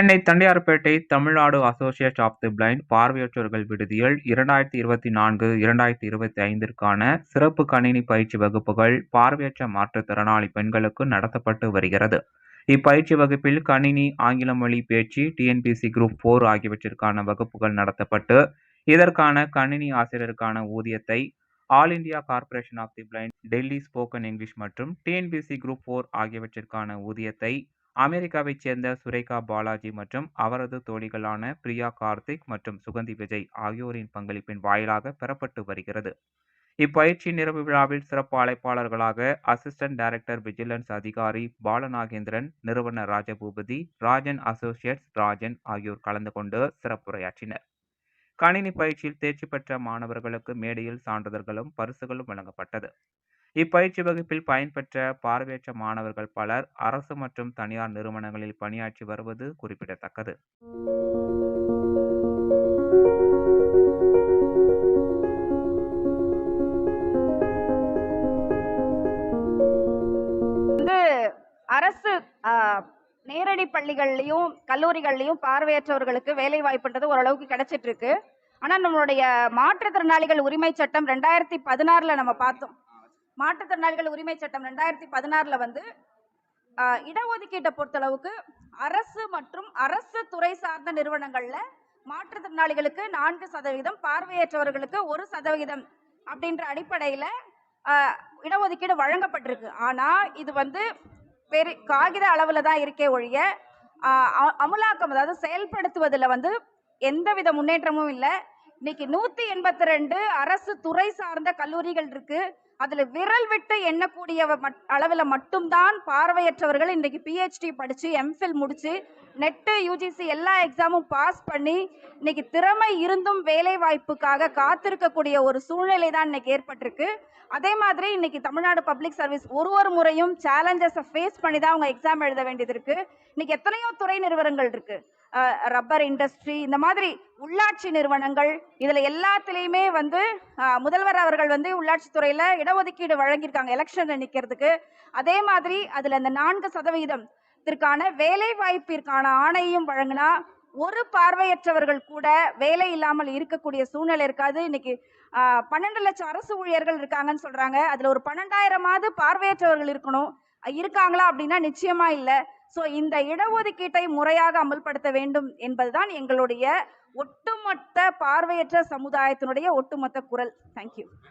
Chennai Tondiarpet Tamil Nadu associate of the blind பார்வையற்றோர்கள் விடுதியில் இரண்டாயிரத்தி இருபத்தி நான்கு இரண்டாயிரத்தி இருபத்தி ஐந்திற்கான சிறப்பு கணினி பயிற்சி வகுப்புகள் பார்வையற்ற மாற்றுத்திறனாளி பெண்களுக்கு நடத்தப்பட்டு வருகிறது. இப்பயிற்சி வகுப்பில் கணினி ஆங்கில மொழி பேச்சு டிஎன்பிசி குரூப் போர் ஆகியவற்றிற்கான வகுப்புகள் நடத்தப்பட்டு இதற்கான கணினி ஆசிரியருக்கான ஊதியத்தை all India corporation of the blind Delhi spoken English மற்றும் டிஎன்பிசி குரூப் போர் ஆகியவற்றிற்கான ஊதியத்தை அமெரிக்காவைச் சேர்ந்த சுரேகா பாலாஜி மற்றும் அவரது தோழிகளான பிரியா கார்த்திக் மற்றும் சுகந்தி விஜய் ஆகியோரின் பங்களிப்பின் வாயிலாக பெறப்பட்டு வருகிறது. இப்பயிற்சி நிறைவு விழாவில் சிறப்பு அழைப்பாளர்களாக அசிஸ்டன்ட் டைரக்டர் விஜிலன்ஸ் அதிகாரி பாலநாகேந்திரன் நிறுவனர் ராஜபூபதி ராஜன் அசோசியேட்ஸ் ராஜன் ஆகியோர் கலந்து கொண்டு சிறப்புரையாற்றினர். கணினி பயிற்சியில் தேர்ச்சி பெற்ற மாணவர்களுக்கு மேடையில் சான்றிதழ்களும் பரிசுகளும் வழங்கப்பட்டது. இப்பயிற்சி வகுப்பில் பயன்பெற்ற பார்வையற்ற மாணவர்கள் பலர் அரசு மற்றும் தனியார் நிறுவனங்களில் பணியாற்றி வருவது குறிப்பிடத்தக்கது. வந்து அரசு நேரடி பள்ளிகள்லையும் கல்லூரிகள்லையும் பார்வையற்றவர்களுக்கு வேலை வாய்ப்புன்றது ஓரளவுக்கு கிடைச்சிட்டு இருக்கு. ஆனா நம்மளுடைய மாற்றுத்திறனாளிகள் உரிமை சட்டம் ரெண்டாயிரத்தி பதினாறுல நம்ம பார்த்தோம். மாற்றுத்திறனாளிகள் உரிமை சட்டம் ரெண்டாயிரத்தி பதினாறுல வந்து இடஒதுக்கீட்டை பொறுத்தளவுக்கு அரசு மற்றும் அரசு துறை சார்ந்த நிறுவனங்கள்ல மாற்றுத்திறனாளிகளுக்கு நான்கு சதவீதம் பார்வையற்றவர்களுக்கு ஒரு சதவீதம் அப்படின்ற அடிப்படையில இடஒதுக்கீடு வழங்கப்பட்டிருக்கு. ஆனா இது வந்து பெரிய காகித அளவில் தான் இருக்கே ஒழிய அமுலாக்கம் அமலாக்கம் அதாவது செயல்படுத்துவதில் வந்து எந்தவித முன்னேற்றமும் இல்லை. இன்னைக்கு நூத்தி எண்பத்தி ரெண்டு அரசு துறை சார்ந்த கல்லூரிகள் இருக்கு. அதுல விரல் விட்டு எண்ணக்கூடிய மட்- அளவுல மட்டும்தான் பார்வையற்றவர்கள் இன்றைக்கு பிஹெச்டி படிச்சு எம்ஃபில் முடிச்சு நெட்டு யூஜிசி எல்லா எக்ஸாமும் பாஸ் பண்ணி இன்னைக்கு திறமை இருந்தும் வேலை வாய்ப்புக்காக காத்திருக்கக்கூடிய ஒரு சூழ்நிலை தான் இன்னைக்கு ஏற்பட்டிருக்கு. அதே மாதிரி இன்னைக்கு தமிழ்நாடு பப்ளிக் சர்வீஸ் ஒரு ஒரு முறையும் சேலஞ்சஸை ஃபேஸ் பண்ணி தான் அவங்க எக்ஸாம் எழுத வேண்டியது இருக்கு. இன்னைக்கு எத்தனையோ துறை நிறுவனங்கள் இருக்கு. ரப்பர் இண்டஸ்ட்ரி இந்த மாதிரி உள்ளாட்சி நிறுவனங்கள் இதுல எல்லாத்துலேயுமே வந்து முதல்வர் அவர்கள் வந்து உள்ளாட்சி துறையில இடஒதுக்கீடு வழங்கியிருக்காங்க எலெக்ஷன்ல நிக்கிறதுக்கு. அதே மாதிரி அதுல இந்த நான்கு சதவீதத்திற்கான வேலை வாய்ப்பிற்கான ஆணையும் வழங்கினா ஒரு பார்வையற்றவர்கள் கூட வேலை இல்லாமல் இருக்கக்கூடிய சூழ்நிலை இருக்காது. இன்னைக்கு ஆஹ், பன்னெண்டு லட்சம் அரசு ஊழியர்கள் இருக்காங்கன்னு சொல்றாங்க. அதுல ஒரு பன்னெண்டாயிரமாவது பார்வையற்றவர்கள் இருக்கணும். இருக்காங்களா அப்படின்னா நிச்சயமா இல்லை. ஸோ இந்த இடஒதுக்கீட்டை முறையாக அமல்படுத்த வேண்டும் என்பதுதான் எங்களுடைய ஒட்டுமொத்த பார்வையற்ற சமுதாயத்தினுடைய ஒட்டுமொத்த குரல். தேங்க்யூ